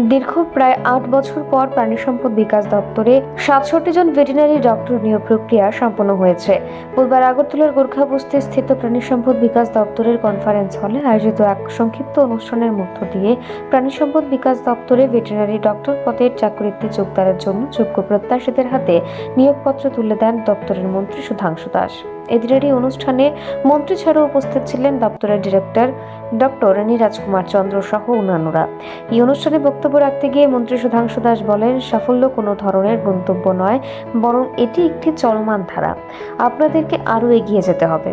দীর্ঘ প্রায় আট বছর পর প্রাণী সম্পদ বিকাশ দপ্তরে সাতষট্টি জন ভেটেরিনারি ডক্টর নিয়োগ প্রক্রিয়া সম্পন্ন হয়েছে। বুধবার আগরতলার গোর্খাবস্তি স্থিত প্রাণী সম্পদ বিকাশ দপ্তরের কনফারেন্স হলে আয়োজিত এক সংক্ষিপ্ত অনুষ্ঠানের মধ্য দিয়ে প্রাণী সম্পদ বিকাশ দপ্তরে ভেটেরিনারি ডক্টর পদের চাকরিতে যোগদানের জন্য যোগ্য প্রত্যাশীদের হাতে নিয়োগপত্র তুলে দেন দপ্তরের মন্ত্রী সুধাংশু দাস। এদিনের এই অনুষ্ঠানে মন্ত্রী ছাড়াও উপস্থিত ছিলেন দপ্তরের ডিরেক্টর ডক্টর নীরাজ কুমার চন্দ্র সহ অন্যান্যরা। এই অনুষ্ঠানে বক্তব্য রাখতে গিয়ে মন্ত্রী সুধাংশু দাস বলেন, সাফল্য কোনো ধরনের গন্তব্য নয়, বরং এটি একটি চলমান ধারা। আপনাদেরকে আরও এগিয়ে যেতে হবে।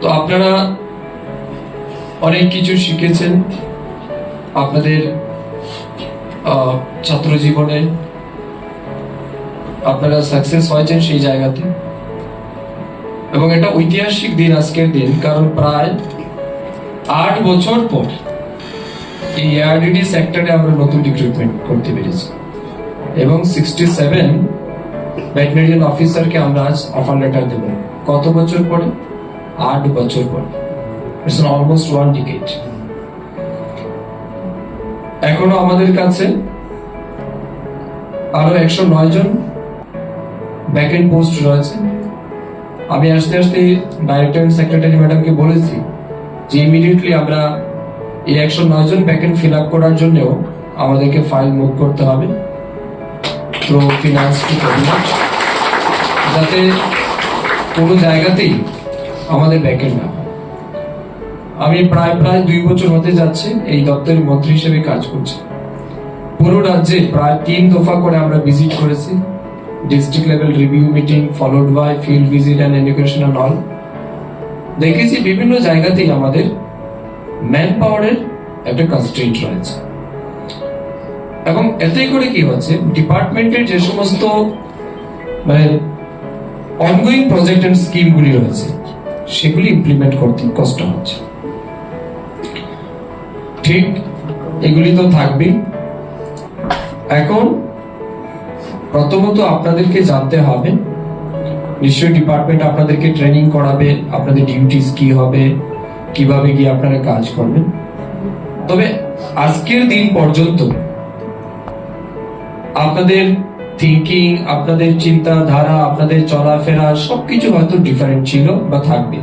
তো আপনারা অনেক কিছু শিখেছেন আপনাদের ছাত্র জীবনে আপনারা সাকসেস হয়েছেন সেই জায়গাতে। এবং এটা ঐতিহাসিক দিন আজকের দিন, কারণ প্রায় আট বছর পর এই এআরডিডি সেক্টরে আমরা নতুন রিক্রুটমেন্ট করতে পেরেছি। এবং সিক্সটি সেভেন ভেটেরিনারিয়ান অফিসারকে আমরা আজ অফার লেটার দেবো। কত বছর পরে? আট বছর পর। ইটস অলমোস্ট ওয়ান ডিকেট এখনও আমাদের কাছে আরও একশো নয় জন ব্যাকএন্ড পোস্ট রয়েছে। আমি আস্তে আস্তে ডাইরেক্টর সেক্রেটারি ম্যাডামকে বলেছি যে ইমিডিয়েটলি আমরা এই একশো নয় জন ব্যাকএন্ড ফিল আপ করার জন্যও আমাদেরকে ফাইল মুভ করতে হবে। তো ফিনান্স যাতে কোনো জায়গাতেই আমাদের ব্যাকেন্ড না আমি প্রায় প্রায় দুই বছর হতে যাচ্ছে এই দপ্তরের মন্ত্রী হিসেবে কাজ করছি। পুরো রাজ্যে প্রায় তিন দফা করে আমরা ভিজিট করেছি। District level review meeting followed by field visit and education and all দেখেছি বিভিন্ন জায়গাতেই আমাদের ম্যান পাওয়ারের একটা কনস্ট্রেন্ট রয়েছে। এবং এতে করে কি হচ্ছে ডিপার্টমেন্টের যে সমস্ত মানে অনগোয়িং প্রজেক্ট এন্ড স্কিমগুলি রয়েছে, সেগুলি ইমপ্লিমেন্ট করতে কষ্ট হচ্ছে। ঠিক এগুলি তো থাকবেই। এখন প্রথমত আপনাদেরকে জানতে হবে, নিশ্চয়ই ডিপার্টমেন্ট আপনাদেরকে ট্রেনিং করাবে, আপনাদের ডিউটিস কি হবে, কীভাবে গিয়ে আপনারা কাজ করবেন। তবে আজকের দিন পর্যন্ত আপনাদের থিঙ্কিং আপনাদের চিন্তাধারা, আপনাদের চলাফেরা সবকিছু হয়তো ডিফারেন্ট ছিল বা থাকবে।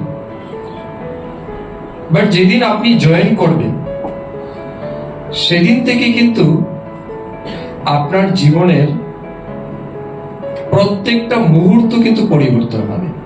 বাট যেদিন আপনি জয়েন করবেন, সেদিন থেকে কিন্তু আপনার জীবনের প্রত্যেকটা মুহূর্ত কিন্তু পরিবর্তন হবে।